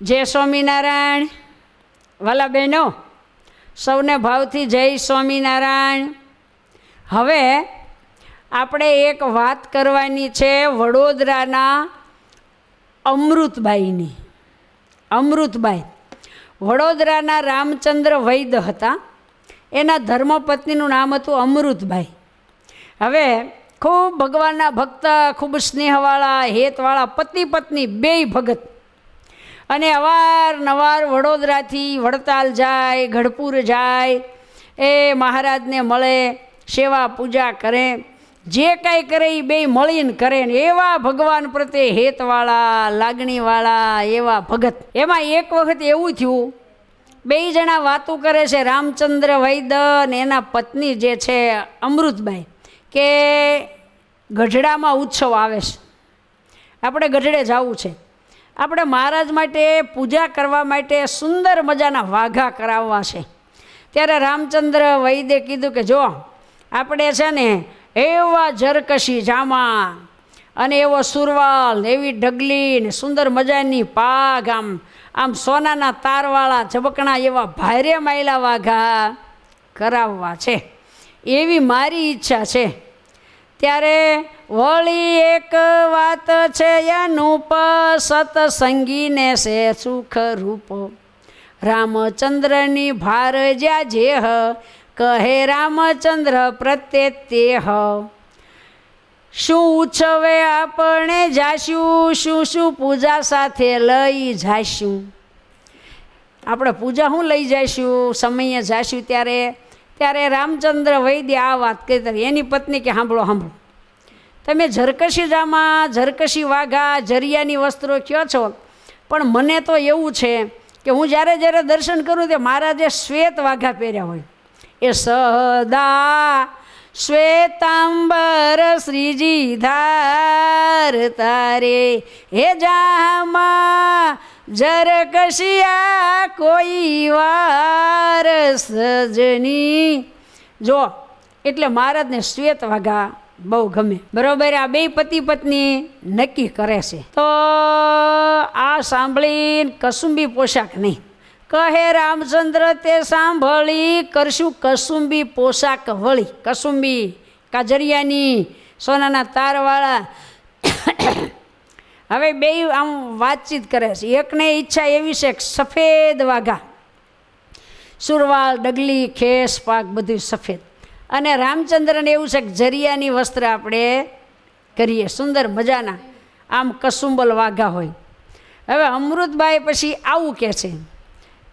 જય સ્વામિનારાયણ. વાલા બહેનો સૌને ભાવથી જય સ્વામિનારાયણ. હવે આપણે એક વાત કરવાની છે વડોદરાના અમૃતબાઈની. અમૃતબાઈ. વડોદરાના રામચંદ્ર વૈદ હતા. એના ધર્મપત્નીનું નામ હતું અમૃતભાઈ હવે ખૂબ ભગવાનના ભક્ત, ખૂબ સ્નેહવાળા, હેતવાળા પતિ પત્ની બેય ભગત અને અવારનવાર વડોદરાથી વડતાલ જાય ગઢપુર જાય, એ મહારાજને મળે, સેવા પૂજા કરે, જે કાંઈ કરે એ બે મળીને કરે ને એવા ભગવાન પ્રત્યે હેતવાળા, લાગણીવાળા, એવા ભગત. એમાં એક વખત એવું થયું, બે જણા વાતો કરે છે રામચંદ્ર વૈદ અને એના પત્ની જે છે અમૃતબાઈ કે ગઢડામાં ઉત્સવ આવે છે. આપણે ગઢડે જવું છે. આપણે મહારાજ માટે, પૂજા કરવા માટે સુંદર મજાના વાઘા કરાવવા છે. ત્યારે રામચંદ્ર વૈદે કીધું કે જો, આપણે છે ને એવા જરકશી જામા અને એવો સુરવાલ, એવી ઢગલી ને સુંદર મજાની પાઘ આમ આમ સોનાના તારવાળા ઝબકણા એવા ભારે માયલા વાઘા કરાવવા છે. એવી મારી ઈચ્છા છે. ત્યારે વળી એક વાત છે અનુપ સતસંગીને છે સુખ રૂપ રામચંદ્રની ભાર જ્યાં જેહ કહે રામચંદ્ર પ્રત્યે તેહ શું ઉત્સવે આપણે જાશું શું શું પૂજા સાથે લઈ જાશું આપણે પૂજા શું લઈ જઈશું સમયે જાશું ત્યારે ત્યારે રામચંદ્ર વૈદ્ય આ વાત કરી એની પત્ની કે સાંભળો સાંભળો તમે ઝરકશી જામા ઝરકશી વાઘા, જરિયાની વસ્ત્રો કયો છો? પણ મને તો એવું છે કે હું જ્યારે જ્યારે દર્શન કરું તે મહારાજે શ્વેત વાઘા પહેર્યા હોય. એ સદા શ્વેતાંબર શ્રીજી ધાર તારે. હે જામા જરકશિયા કોઈ વાર સજની. જો, એટલે મહારાજને શ્વેત વાઘા બહુ ગમે. બરોબર, આ બે પતિ પત્ની નક્કી કરે છે. તો આ સાંભળીને કસુંબી પોશાક નહીં. કહે રામચંદ્ર, તે સાંભળી, કરશું કસુંબી પોશાક વળી. કસુંબી કાજરિયાની સોનાના તારવાળા હવે બે આમ વાતચીત કરે છે. એકને ઈચ્છા એવી છે કે સફેદ વાઘા, સુરવાલ, ડગલી, ખેસ, પાક બધું સફેદ. અને રામચંદ્રને એવું છે કે જરિયાની વસ્ત્ર આપણે કરીએ, સુંદર મજાના. આમ કસુંબલ વાઘા હોય. હવે અમૃતભાઈ પછી આવું કહે છે.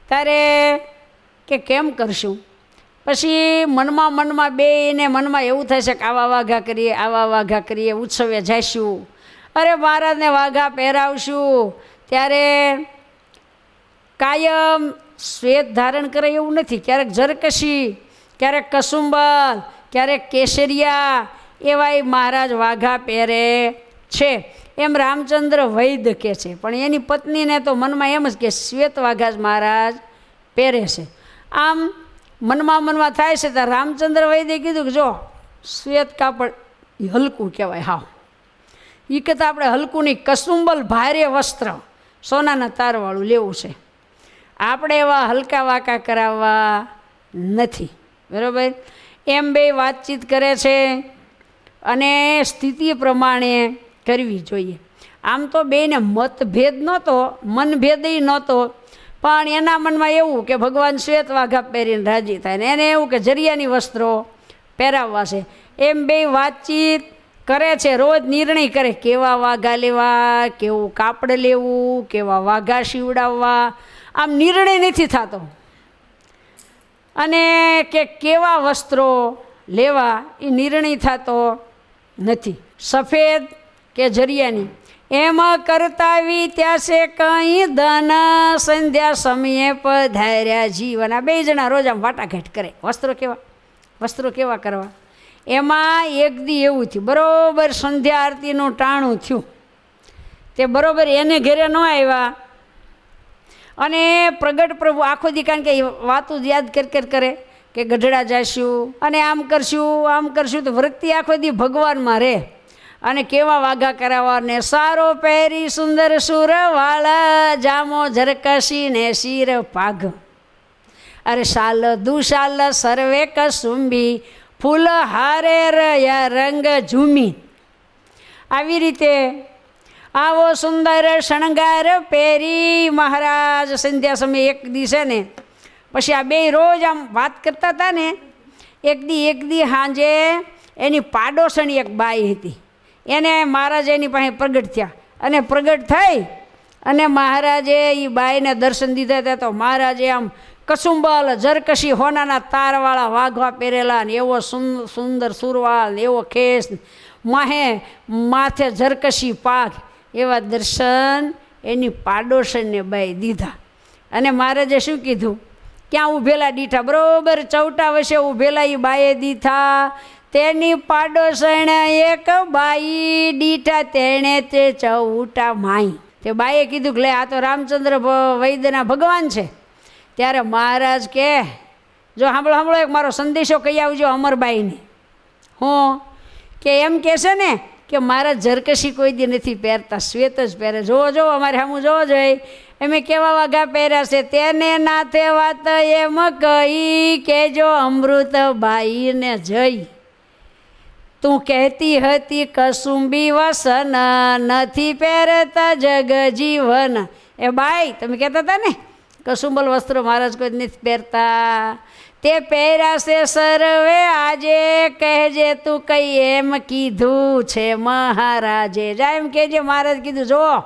ત્યારે કે કેમ કરશું? પછી મનમાં મનમાં બેને મનમાં એવું થાય છે કે આવા વાઘા કરીએ, આવા વાઘા કરીએ, ઉત્સવે જઈશું. અરે મહારાજને વાઘા પહેરાવશું. ત્યારે કાયમ શ્વેત ધારણ કરે એવું નથી. ક્યારેક જરકશી, ક્યારેક કસુંબલ, ક્યારેક કેસરિયા એવાય મહારાજ વાઘા પહેરે છે. એમ રામચંદ્ર વૈદ કહે છે. પણ એની પત્નીને તો મનમાં એમ જ કે શ્વેત વાઘા મહારાજ પહેરે છે. આમ મનમાં મનમાં થાય છે. તો રામચંદ્ર વૈદ્ય કીધું કે જો શ્વેત કાપડ હલકું કહેવાય. હાવ. એ કહેતા આપણે હલકું નહીં કસુંબલ ભારે વસ્ત્ર, સોનાના તારવાળું લેવું છે. આપણે એવા હલકા વાકા કરાવવા નથી, બરાબર? એમ બે વાતચીત કરે છે અને સ્થિતિ પ્રમાણે કરવી જોઈએ. આમ તો બેને મતભેદ નહોતો, મનભેદય નહોતો, પણ એના મનમાં એવું કે ભગવાન શ્વેત વાઘા પહેરીને રાજી થાય ને એને એવું કે જરિયાની વસ્ત્રો પહેરાવવા છે. એમ બે વાતચીત કરે છે, રોજ નિર્ણય કરે કેવા વાઘા લેવા, કેવું કાપડ લેવું, કેવા વાઘા સીવડાવવા. આમ નિર્ણય નથી થતો. અને કે કેવા વસ્ત્રો લેવા એ નિર્ણય થતો નથી. સફેદ કે જરિયાની. એમ કરતા ત્યાં છે કંઈ ધન સંધ્યા સમયે પધાર્યા જીવન. બે જણા રોજ આમ વાટાઘાટ કરે. વસ્ત્રો કેવા? વસ્ત્રો કેવા કરવા? એમાં એક દી એવું થયું. બરાબર સંધ્યા આરતીનું ટાણું થયું. તે બરાબર એને ઘરે ન આવ્યા. અને પ્રગટ પ્રભુ આખો દી કારણ કે વાતો યાદ કર કર કરે કે ગઢડા જઈશું અને આમ કરશું આમ કરશું તો વૃત્તિ આખો દી ભગવાનમાં રહે. અને કેવા વાઘા કરાવવા ને સારો પહેરી સુંદર સુર વાળા જામો ઝરકશી ને શીર પાઘ. અરે શાલ દુશાલ સર્વે કસુંબી ફૂલ હારે રંગ ઝૂમી આવી રીતે આવો સુંદર શણગાર પહેરી મહારાજ સંધ્યા સમયે એક દિવસે ને, પછી આ બે રોજ આમ વાત કરતા હતા ને, એક દી એક દી સાંજે એની પાડોશણી એક બાઈ હતી. એને મહારાજ એની પાસે પ્રગટ થયા. અને પ્રગટ થઈ અને મહારાજે એ બાઈને દર્શન દીધા હતા તો મહારાજે આમ કસુંબલ, જરકશી, હોનાના તારવાળા વાઘવા પહેરેલા ને એવો સુંદર સુરવાલ ને એવો ખેસ માહે માથે જરકશી પાક એવા દર્શન એની પાડોશણને બાઈ દીધા. અને મહારાજે શું કીધું? ક્યાં ઊભેલા દીઠા? બરોબર ચૌટા વશે ઊભેલા એ બાએ દીઠા. તેની પાડોશણ એક બાઈ દીઠા, તેણે તે ચૌટા માઈ. તે બાઈએ કીધું કે લે, આ તો રામચંદ્ર વૈદ્યના ભગવાન છે. ત્યારે મહારાજ કે, જો સાંભળો સાંભળો, એક મારો સંદેશો કહી આવજો અમરબાઈને. હું કે, એમ કહેશે ને કે મારા જરકશી કોઈ દી નથી પહેરતા, શ્વેત જ પહેરે. જોવો જોવો અમારે સામું જોવો જોઈએ એમે કેવા વાઘા પહેર્યા છે? તેને નાથે વાત એમ કહી કે જો અમૃત ભાઈને જઈ. તું કહેતી હતી કસુંબી વસન નથી પહેરતા જગ જીવન એ બાઈ, તમે કહેતા હતા ને? કસુંબલ વસ્ત્રો મહારાજ કોઈ નથી પહેરતા. તે પહેરાશે સર્વે આજે કહેજે તું કઈ એમ કીધું છે મહારાજે. જા એમ કહેજે મહારાજ કીધું, જો,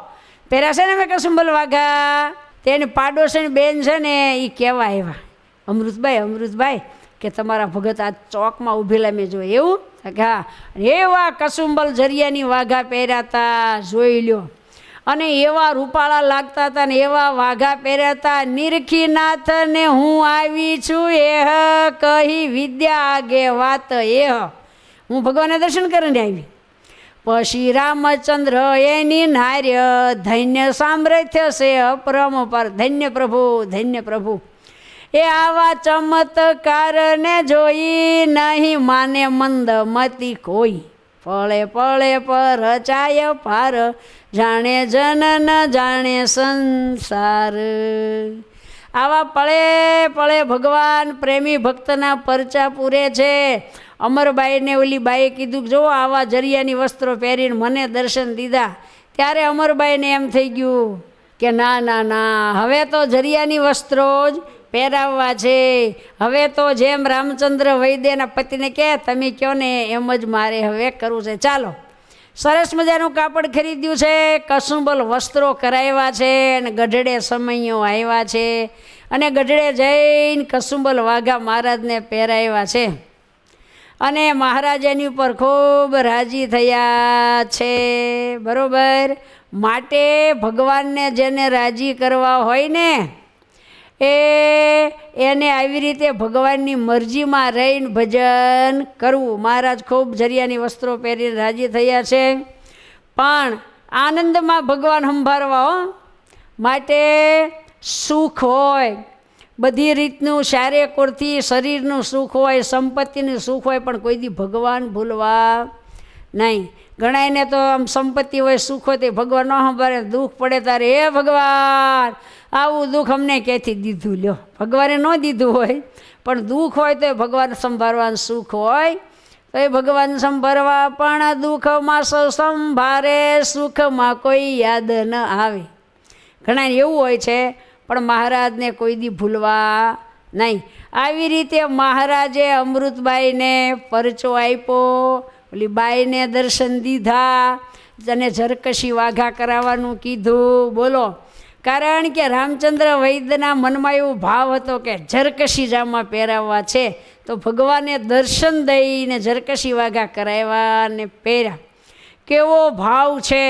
પહેરાશે ને મેં કસુંબલ વાઘા? તેની પાડોશી બેન છે ને એ કહેવા આવ્યા. અમૃતભાઈ અમૃતભાઈ, કે તમારા ભગત આ ચોકમાં ઊભેલા મેં જો એવું? હા. એવા કસુંબલ જરિયાની વાઘા પહેરાતા, જોઈ લ્યો. અને એવા રૂપાળા લાગતા હતા ને એવા વાઘા પહેર્યા હતા નિરખીનાથ ને હું આવી છું, એહ, કહી વિદ્યા આગે વાત, એહ. હું ભગવાનના દર્શન કરીને આવી. પછી રામચંદ્ર એની નાર્ય ધન્ય સામ્રાથ્ય છે, અપરમ પર ધન્ય પ્રભુ ધન્ય પ્રભુ. એ આવા ચમત્કારને જોઈ નહીં માને મંદ મતી કોઈ. પળે પળે પર રચાય પાર, જાણે જન ન જાણે સંસાર. આવા પળે પળે ભગવાન પ્રેમી ભક્તના પરચા પૂરે છે. અમરબાઈને ઓલી બાઈએ કીધું, જો આવા જરિયાની વસ્ત્રો પહેરીને મને દર્શન દીધા, ત્યારે અમરબાઈને એમ થઈ ગયું કે, ના ના ના, હવે તો જરિયાની વસ્ત્રો જ પહેરાવવા છે. હવે તો જેમ રામચંદ્ર વૈદ્યના પતિને કહે, તમે કહો ને? એમ જ મારે હવે કરવું છે. ચાલો. સરસ મજાનું કાપડ ખરીદ્યું છે. કસુંબલ વસ્ત્રો કરાવ્યા છે અને ગઢડે સમયો આવ્યા છે. અને ગઢડે જઈને કસુંબલ વાઘા મહારાજને પહેરાવ્યા છે. અને મહારાજ એની ઉપર ખૂબ રાજી થયા છે. બરાબર? માટે ભગવાનને જેને રાજી કરવા હોય ને એ એને આવી રીતે ભગવાનની મરજીમાં રહીને ભજન કરવું. મહારાજ ખૂબ જરિયાની વસ્ત્રો પહેરીને રાજી થયા છે. પણ આનંદમાં ભગવાન સંભાળવા હો. માટે સુખ હોય. બધી રીતનું શારીરિકોરથી શરીરનું સુખ હોય, સંપત્તિનું સુખ હોય, પણ કોઈ દી ભગવાન ભૂલવા નહીં. ઘણાયને તો આમ સંપત્તિ હોય, સુખ હોય તે ભગવાન ન સંભાળે, દુઃખ પડે તારે હે ભગવાન, આવું દુઃખ અમને ક્યાંથી દીધું? લ્યો, ભગવાને ન દીધું હોય, પણ દુઃખ હોય તો એ ભગવાન સંભાળવાનું સુખ હોય. તો એ ભગવાન સંભાળવા પણ દુઃખમાં સૌ સંભારે સુખમાં કોઈ યાદ ન આવે. ઘણા એવું હોય છે, પણ મહારાજને કોઈ દી ભૂલવા નહીં. આવી રીતે મહારાજે અમૃતબાઈને પરચો આપ્યો. ઓલી બાઈને દર્શન દીધા અને ઝરકશી વાઘા કરાવવાનું કીધું. બોલો, કારણ કે રામચંદ્ર વૈદ્યના મનમાં એવો ભાવ હતો કે ઝરકશી જામાં પહેરાવવા છે, તો ભગવાને દર્શન દઈને ઝરકશી વાઘા કરાવ્યા અને પહેર્યા. કેવો ભાવ છે,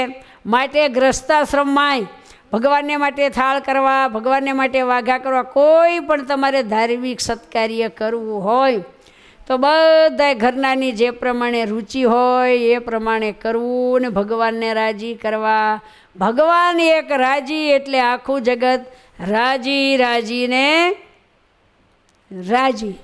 માટે ગ્રસ્તાશ્રમમાંય ભગવાનને માટે થાળ કરવા, ભગવાનને માટે વાઘા કરવા કોઈ પણ તમારે ધાર્મિક સત્કાર્ય કરવું હોય તો બધાય ઘરનાની જે પ્રમાણે રુચિ હોય એ પ્રમાણે કરવું ને ભગવાનને રાજી કરવા. ભગવાન એક રાજી એટલે આખું જગત રાજી, રાજીને રાજી.